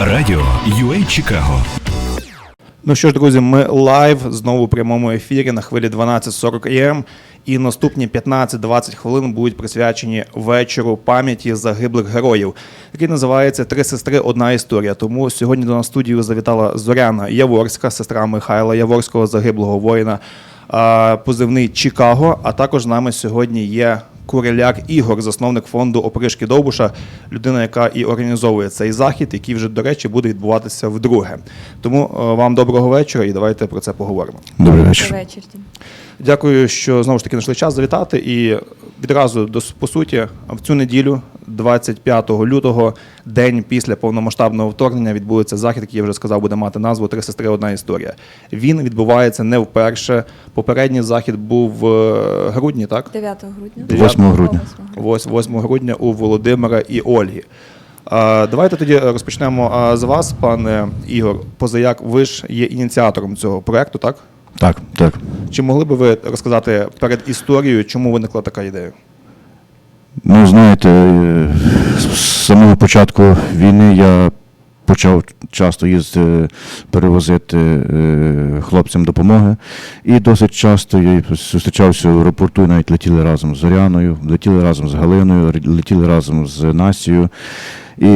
Радіо UA Чикаго. Ну що ж, друзі, ми лайв знову в прямому ефірі на хвилі 12.40 АМ. І наступні 15-20 хвилин будуть присвячені вечору пам'яті загиблих героїв, який називається Три сестри, одна історія. Тому сьогодні до нас студію завітала Зоряна Яворська, сестра Михайла Яворського, загиблого воїна, позивний Чикаго. А також з нами сьогодні є Куриляк Ігор, засновник фонду Опришки Довбуша, людина, яка і організовує цей захід, який вже, до речі, буде відбуватися вдруге. Тому е, вам доброго вечора і давайте про це поговоримо. Добрий вечір. Добрий вечір. Дякую, що знову ж таки знайшли час завітати. І відразу до по суті, в цю неділю, 25 лютого, день після повномасштабного вторгнення, відбудеться захід, який я вже сказав, буде мати назву Три сестри, одна історія. Він відбувається не вперше. Попередній захід був в е, грудні, так? 9 грудня. 8 грудня. 8 8 грудня у Володимира і Ольги. Давайте тоді розпочнемо з вас, пане Ігор. Позаяк, ви ж є ініціатором цього проекту, так? Так, так. Чи могли би ви розказати перед історією, чому виникла така ідея? Ну, знаєте, е, з самого початку війни я почав часто їздити, перевозити е, хлопцям допомоги. І досить часто я зустрічався в аеропорту, навіть летіли разом з Зоряною, летіли разом з Галиною, летіли разом з Настю. І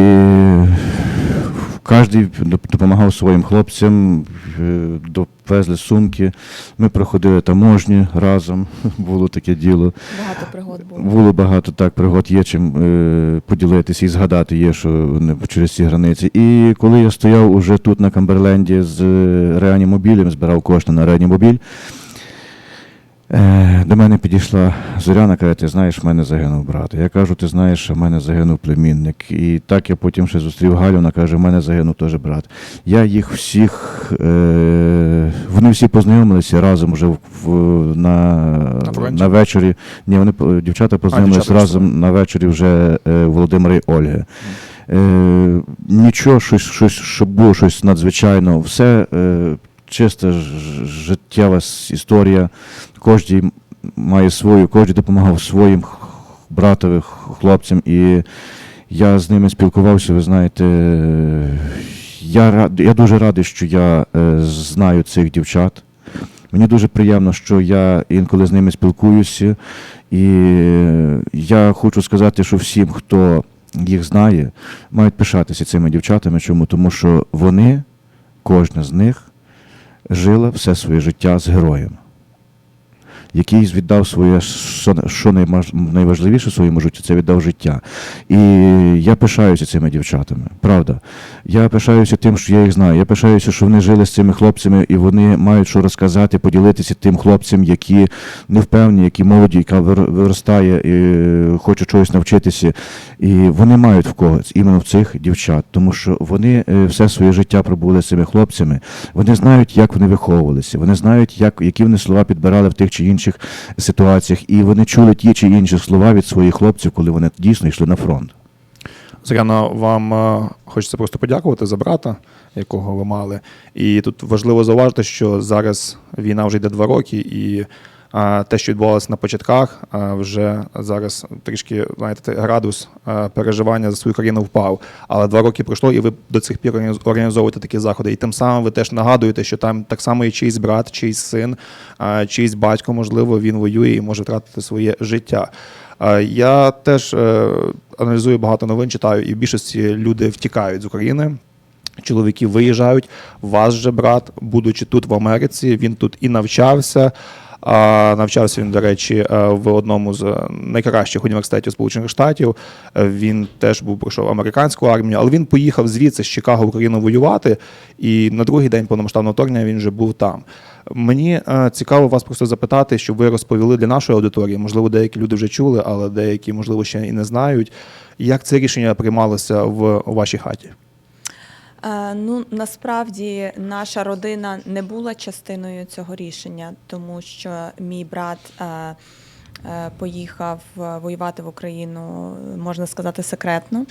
кожен допомагав своїм хлопцям, е, довезли сумки. Ми проходили таможні разом, було таке діло. Багато пригод було. Було багато так пригод, є чим е, поділитися і згадати є, що не через ці границі. І коли я стояв уже тут на Камберленді з е, реанімобілем, збирав кошти на реанімобіль, до мене підійшла Зоряна, каже, ти знаєш, в мене загинув брат. Я кажу, ти знаєш, що в мене загинув племінник. І так я потім ще зустрів Галю, вона каже, в мене загинув теж брат. Я їх всіх, е, вони всі познайомилися разом вже в, на, На на вечорі. Ні, вони дівчата познайомилися дівчата разом на вечорі вже е, Володимира і Ольги. Е, нічого, щось, щось, щоб було щось надзвичайно, все е, чиста життєва історія. Кожен має свою, кожен допомагав своїм братових хлопцям. І я з ними спілкувався, ви знаєте. Я, рад, я дуже радий, що я е, знаю цих дівчат. Мені дуже приємно, що я інколи з ними спілкуюся. І я хочу сказати, що всім, хто їх знає, мають пишатися цими дівчатами. Чому? Тому що вони, кожна з них, жила все своє життя з героєм, який віддав своє, що, найважливіше в своєму житті, це віддав життя. І я пишаюся цими дівчатами, правда. Я пишаюся тим, що я їх знаю. Я пишаюся, що вони жили з цими хлопцями, і вони мають що розказати, поділитися тим хлопцям, які не впевнені, які молоді, яка виростає і хоче чогось навчитися. І вони мають в когось іменно в цих дівчат, тому що вони е, все своє життя пробули з цими хлопцями. Вони знають, як вони виховувалися, вони знають, як, які вони слова підбирали в тих чи інших ситуаціях, і вони чули ті чи інші слова від своїх хлопців, коли вони дійсно йшли на фронт. Зоряна, вам е, хочеться просто подякувати за брата, якого ви мали. І тут важливо зауважити, що зараз війна вже йде два роки, і те, що відбувалося на початках, вже зараз трішки знаєте, градус переживання за свою країну впав. Але два роки пройшло, і ви до цих пір організ- організовуєте такі заходи. І тим самим ви теж нагадуєте, що там так само і чийсь брат, чийсь син, чийсь батько, можливо, він воює і може втратити своє життя. Я теж е, аналізую багато новин, читаю, і в більшості люди втікають з України. Чоловіки виїжджають. Ваш же брат, будучи тут в Америці, він тут і навчався. Навчався він, до речі, е, в одному з найкращих університетів Сполучених Штатів. Е, Він теж був пройшов американську армію, але він поїхав звідси з Чикаго в Україну воювати. І на другий день повномасштабного вторгнення він вже був там. Мені е, цікаво вас просто запитати, щоб ви розповіли для нашої аудиторії. Можливо, деякі люди вже чули, але деякі, можливо, ще і не знають. Як це рішення приймалося в вашій хаті? Е, Ну насправді наша родина не була частиною цього рішення, тому що мій брат е, е, поїхав воювати в Україну, можна сказати, секретно.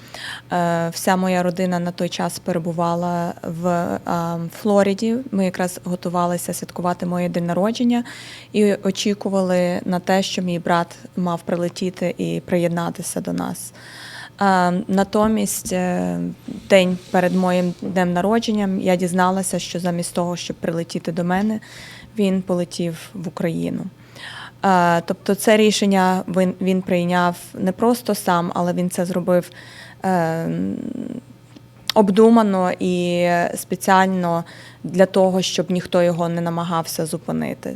Вся моя родина на той час перебувала в Флориді. Ми якраз готувалися святкувати моє день народження і очікували на те, що мій брат мав прилетіти і приєднатися до нас. Натомість, е, день перед моїм днем народженням я дізналася, що замість того, щоб прилетіти до мене, він полетів в Україну. Тобто, це рішення він, він прийняв не просто сам, але він це зробив е, обдумано і спеціально для того, щоб ніхто його не намагався зупинити.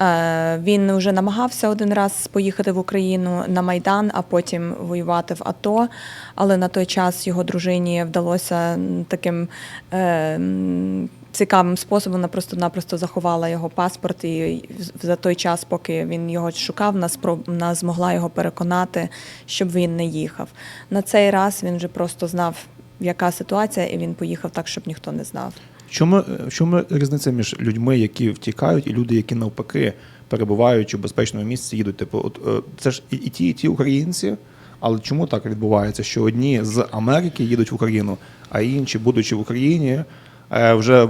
Е, Він вже намагався один раз поїхати в Україну на Майдан, а потім воювати в АТО. Але на той час його дружині вдалося таким е, цікавим способом. Вона просто-напросто заховала його паспорт, і за той час, поки він його шукав, вона змогла його переконати, щоб він не їхав. На цей раз він вже просто знав, яка ситуація, і він поїхав так, щоб ніхто не знав. Чому, чому різниця між людьми, які втікають, і люди, які навпаки, перебуваючи в безпечному місці, їдуть? Типу, от е, це ж і, і ті, і ті українці. Але чому так відбувається, що одні з Америки їдуть в Україну, а інші, будучи в Україні, е, вже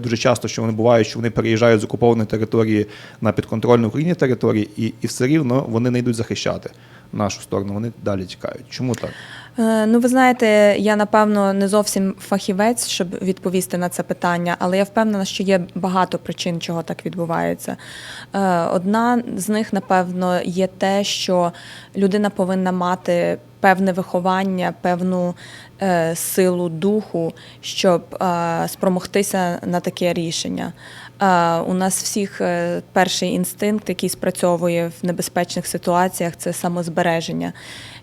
дуже часто, що вони бувають, що вони переїжджають з окупованої території на підконтрольну Україні території, і, і все рівно вони не йдуть захищати нашу сторону. Вони далі тікають. Чому так? Е, Ну, ви знаєте, я напевно не зовсім фахівець, щоб відповісти на це питання, але я впевнена, що є багато причин, чого так відбувається. Е, Одна з них, напевно, є те, що людина повинна мати певне виховання, певну е, силу духу, щоб е, спромогтися на таке рішення. Е, У нас всіх е, перший інстинкт, який спрацьовує в небезпечних ситуаціях, це самозбереження.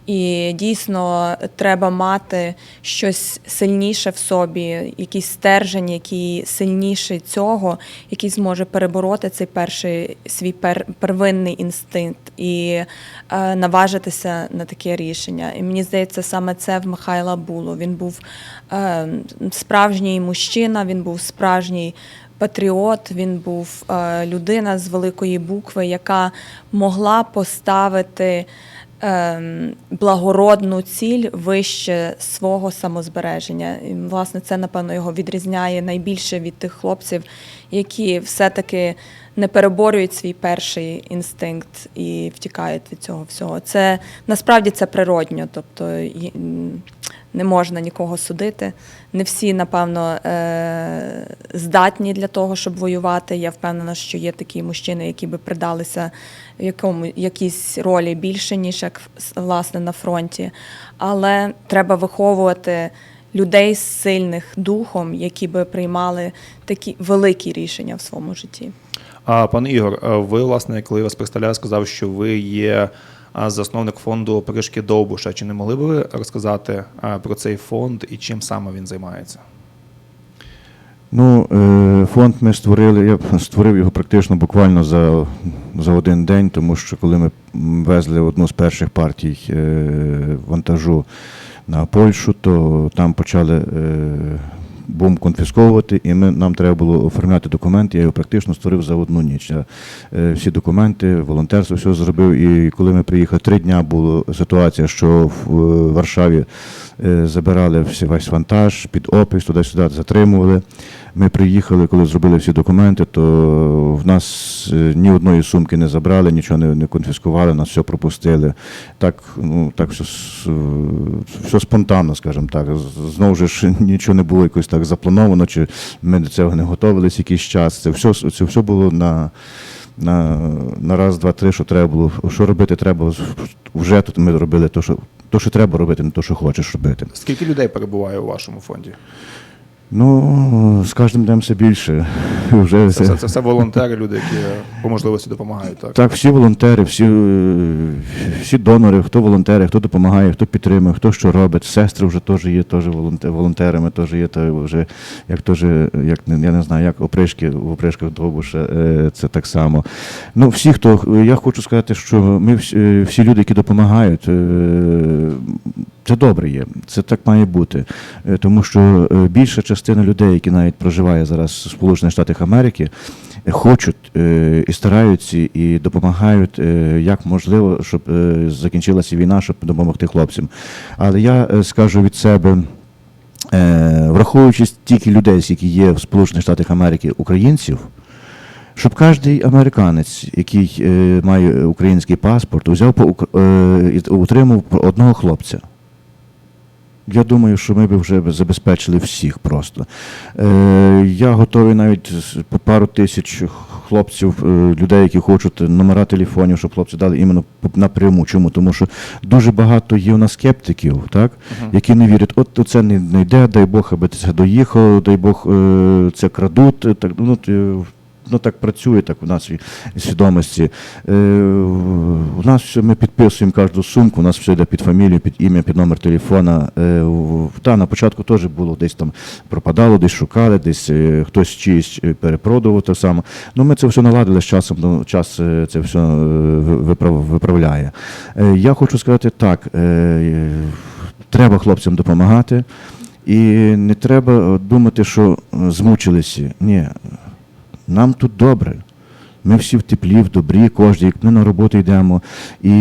І дійсно треба мати щось сильніше в собі, якийсь стержень, який сильніший цього, який зможе перебороти цей перший свій пер, первинний інстинкт і е, наважитися на таке рішення. І мені здається, саме це в Михайла було. Він був е, справжній мужчина, він був справжній. Патріот, він був е, людина з великої букви, яка могла поставити благородну ціль вище свого самозбереження. І, власне, це, напевно, його відрізняє найбільше від тих хлопців, які все-таки не переборюють свій перший інстинкт і втікають від цього всього. Це насправді це природньо, тобто не можна нікого судити. Не всі, напевно, е, здатні для того, щоб воювати. Я впевнена, що є такі мужчини, які би придалися в якому якійсь ролі більше, ніж як власне на фронті. Але треба виховувати людей з сильних духом, які би приймали такі великі рішення в своєму житті. А пан Ігор, ви, власне, коли я вас представляв, сказав, що ви є засновник фонду опришки Довбуша. Чи не могли б ви розказати про цей фонд і чим саме він займається? Ну, е, фонд ми створили, я створив його практично буквально за, за один день, тому що коли ми везли одну з перших партій е, вантажу на Польщу, то там почали е, бум конфісковувати, і ми, нам треба було оформляти документи. Я його практично створив за одну ніч. Я, е, всі документи, волонтерство все зробив. І коли ми приїхали, три дня була ситуація, що в е, Варшаві е, забирали всі, весь вантаж під опис, туди-сюди затримували. Ми приїхали, коли зробили всі документи, то в нас е, ні одної сумки не забрали, нічого не, не конфіскували, нас все пропустили. Так, ну, так все, все спонтанно, скажімо так. Знову ж нічого не було якось так заплановано, чи ми до цього не готувалися якийсь час. Це все, це все було на, на, на раз, два, три, що треба було. Що робити треба вже тут ми робили те, що, то, що треба робити, не то, що хочеш робити. Скільки людей перебуває у вашому фонді? Ну, з кожним днем все більше. Вже Це, все, це все волонтери, люди, які по можливості допомагають. Так? Так, всі волонтери, всі, е, всі донори, хто волонтери, хто допомагає, хто підтримує, хто що робить. Сестри вже теж є теж волонтерами, теж є то вже як теж, як я не знаю, як опришки в опришках Довбуша, е, це так само. Ну, всі, хто я хочу сказати, що ми всі, е, всі люди, які допомагають, е, це добре є, це так має бути. Е, Тому що е, більша частина людей, які навіть проживає зараз в Сполучених Штатах Америки, е, хочуть і стараються і допомагають як можливо, щоб закінчилася війна, щоб допомогти хлопцям. Але я скажу від себе. Враховуючи тільки людей, які є в Сполучених Штатах Америки, українців, щоб кожен американець, який має український паспорт, взяв і утримав одного хлопця. Я думаю, що ми б вже забезпечили всіх просто. Е, я готовий навіть по пару тисяч хлопців, е, людей, які хочуть номера телефонів, щоб хлопці дали іменно напряму. Чому? Тому що дуже багато є у нас скептиків, так? які не вірять, от це не, не йде, дай Бог, аби це доїхало, дай Бог, е, це крадуть. е, Так, ну, Ну так працює так у нашій свідомості. Е, у нас все, ми підписуємо кожну сумку, у нас все йде під фамілію, під ім'я, під номер телефона. Е, та, на початку теж було десь там пропадало, десь шукали, десь е, хтось чиїсь е, перепродував те саме. Ну ми це все наладили з часом, ну, час е, це все е, виправ- виправляє. Е, я хочу сказати так. Е, треба хлопцям допомагати. І не треба думати, що е, змучилися. Ні, нам тут добре. Ми всі в теплі, в добрі, кожен, як ми на роботу йдемо. І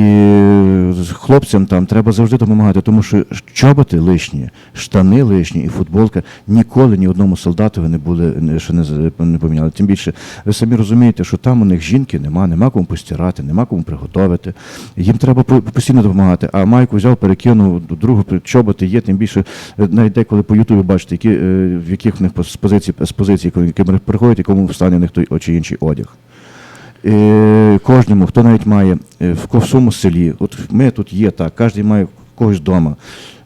хлопцям там треба завжди допомагати, тому що чоботи лишні, штани лишні і футболка ніколи ні одному солдатові не були ще не, не поміняли. Тим більше, ви самі розумієте, що там у них жінки нема, нема кому постирати, нема кому приготувати. Їм треба постійно допомагати. А майку взяв, перекинув, другу чоботи є, тим більше е, навіть деколи по Ютубі бачите, які, е, в яких в них з позиції, з позиції, які приходять, якому в стані в них той чи інший одяг. Е, кожному, хто навіть має е, в ко- селі, от ми тут є так, кожен має когось вдома,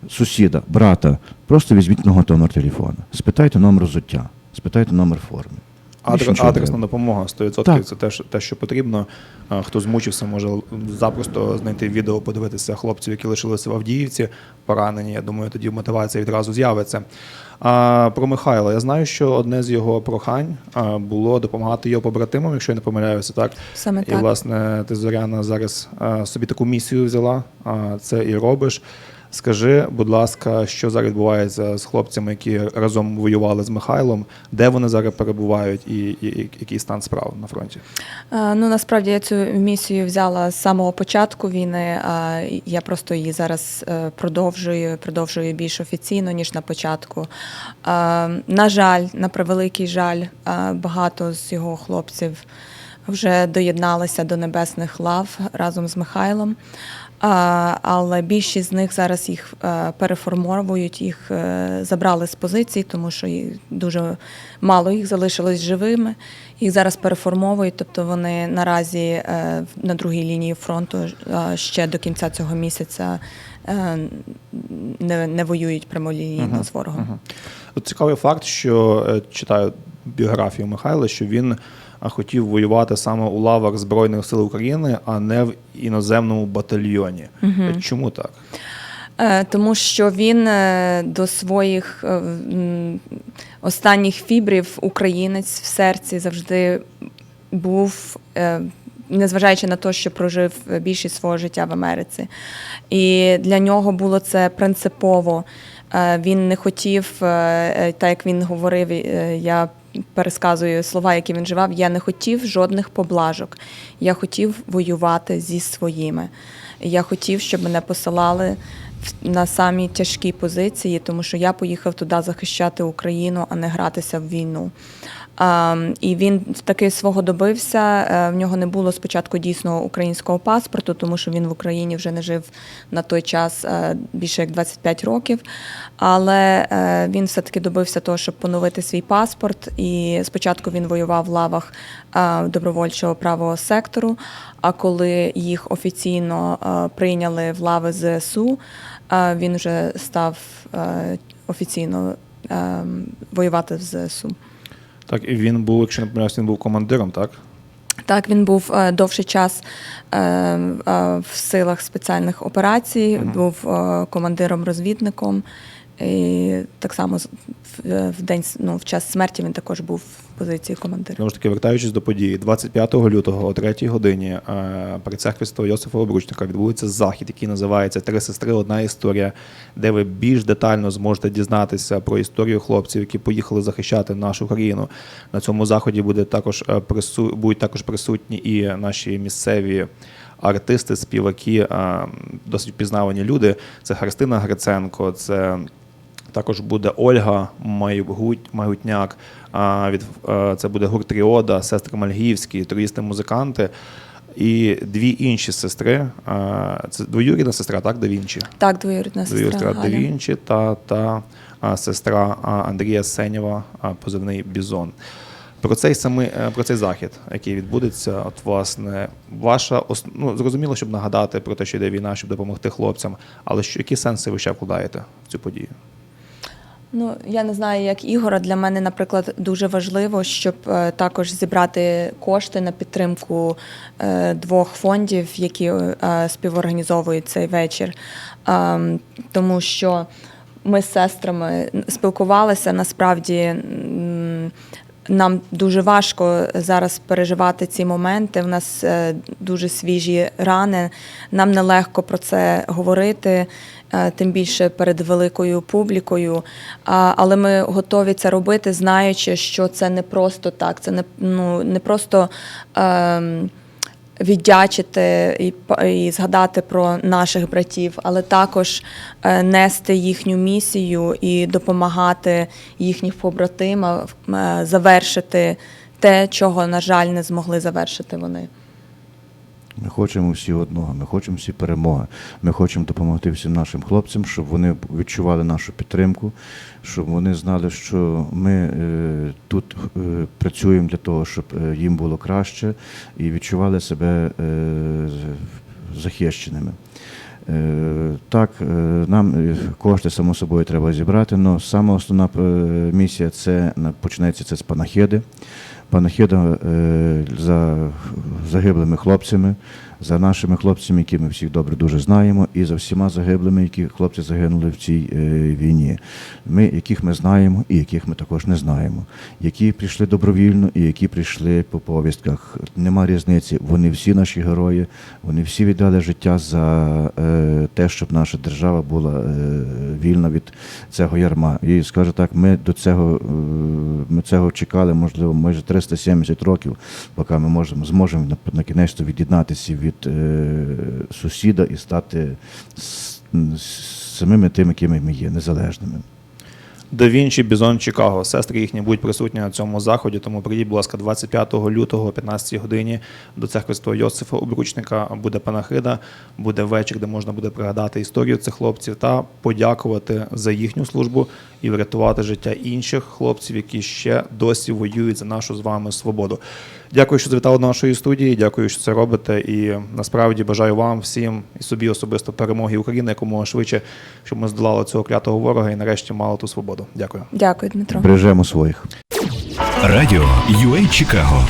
сусіда, брата, просто візьміть нього номер телефона, спитайте номер взуття, спитайте номер форми. Адрес, адресна допомога 100% Так. це те, що, те, що потрібно. Хто змучився, може запросто знайти відео, подивитися хлопців, які лишилися в Авдіївці, поранені. Я думаю, тоді мотивація відразу з'явиться. А про Михайла, я знаю, що одне з його прохань а, було допомагати його побратимам, якщо я не помиляюся, так Саме і так. власне ти Зоряна зараз а, собі таку місію взяла. А, це і робиш. Скажи, будь ласка, що зараз відбувається з хлопцями, які разом воювали з Михайлом, де вони зараз перебувають, і, і, і який стан справ на фронті? Е, Ну насправді я цю місію взяла з самого початку війни. А я просто її зараз е, продовжую, продовжую більш офіційно ніж на початку. Е, На жаль, на превеликий жаль, е, багато з його хлопців вже доєдналися до небесних лав разом з Михайлом. Але більшість з них зараз їх е, переформовують, їх е, забрали з позицій, тому що їх дуже мало їх залишилось живими. Їх зараз переформовують, тобто вони наразі е, на другій лінії фронту ще до кінця цього місяця не, не воюють прямолінійно Мгм, з ворогом. От цікавий факт, що читаю біографію Михайла, що він а, хотів воювати саме у лавах Збройних сил України, а не в іноземному батальйоні. Е, Чому так? Е, Тому що він е, до своїх останніх фібрів українець в серці завжди був. Незважаючи на те, що прожив більшість свого життя в Америці. І для нього було це принципово. Він не хотів, так як він говорив, я пересказую слова, які він живав, я не хотів жодних поблажок. Я хотів воювати зі своїми. Я хотів, щоб мене посилали на самі тяжкі позиції, тому що я поїхав туди захищати Україну, а не гратися в війну. І він таки свого добився. Е, В нього не було спочатку дійсного українського паспорту, тому що він в Україні вже не жив на той час е, більше як 25 років. Але е, він все-таки добився того, щоб поновити свій паспорт. І спочатку він воював в лавах добровольчого правого сектору. А коли їх офіційно прийняли в лави ЗСУ, він вже став офіційно е, воювати в ЗСУ. Так, і він був, якщо не помиляюсь, він був командиром, так? Так, він був е, довший час е, е, в силах спеціальних операцій, Мгм. був е, командиром-розвідником. І так само в, в день ну, в час смерті він також був позиції командира. Знову ж таки, вертаючись до події, 25 лютого о 3 годині е, при церкві Святого Йосифа Обручника відбудеться захід, який називається Три сестри, одна історія, де ви більш детально зможете дізнатися про історію хлопців, які поїхали захищати нашу країну. На цьому заході буде також е, прису... будуть також присутні і наші місцеві. Артисти, співаки, е, досить пізнавані люди. Це Христина Гриценко, це також буде Ольга Майгутняк. Від це буде гурт Тріода, сестри Мальгівські, туристи, музиканти. і дві інші сестри. Це двоюрідна сестра, так, да Вінчі? Так, двоюрідна Двоюрідна сестра. сестра да Вінчі та, та сестра Андрія Сенєва, позивний Бізон. Про цей самий е, про цей захід, який відбудеться, от власне, ваша ну, зрозуміло, щоб нагадати про те, що йде війна, щоб допомогти хлопцям. Але що які сенси ви ще вкладаєте в цю подію? Ну, я не знаю, як Ігора. Для мене, наприклад, дуже важливо, щоб е, також зібрати кошти на підтримку е, двох фондів, які е, співорганізовують цей вечір. Ем, тому що ми з сестрами спілкувалися насправді. Нам дуже важко зараз переживати ці моменти. У нас е, дуже свіжі рани. Нам нелегко про це говорити, е, тим більше перед великою публікою. Але ми готові це робити, знаючи, що це не просто так. Це не, ну, не просто. ем, віддячити і, і згадати про наших братів, але також е, нести їхню місію і допомагати їхніх побратимам е, завершити те, чого, на жаль, не змогли завершити вони. Ми хочемо всі одного, ми хочемо всі перемоги. Ми хочемо допомогти всім нашим хлопцям, щоб вони відчували нашу підтримку, щоб вони знали, що ми е, тут е, працюємо для того, щоб е, їм було краще і відчували себе захищеними. Так, нам кошти само собою треба зібрати, але сама основна місія це на- починається це з панахиди. Панахида е, за загиблими хлопцями, за нашими хлопцями, які ми всіх добре дуже знаємо, і за всіма загиблими, які хлопці загинули в цій е, війні. Ми, яких ми знаємо, і яких ми також не знаємо, які прийшли добровільно і які прийшли по повістках. Нема різниці. Вони всі наші герої, вони всі віддали життя за е, те, щоб наша держава була е, вільна від цього ярма. І скажу так, ми до цього, ми цього чекали, можливо, майже 370 років, поки ми можемо зможемо на кінець від'єднатися від е, сусіда і стати самими тими, якими ми є, незалежними. Да Вінчі, Бізон, Чикаго. Сестри їхні будуть присутні на цьому заході, тому прийдіть, будь ласка, 25 лютого о 15 годині до церкви Святого Йосифа Обручника буде панахида, буде вечір, де можна буде пригадати історію цих хлопців та подякувати за їхню службу і врятувати життя інших хлопців, які ще досі воюють за нашу з вами свободу. Дякую, що завітали до нашої студії. Дякую, що це робите. І насправді бажаю вам всім і собі особисто перемоги України якомога швидше, щоб ми здолали цього клятого ворога і нарешті мали ту свободу. Дякую. Дякую, Дмитро. Бережемо своїх. Радіо UA Чикаго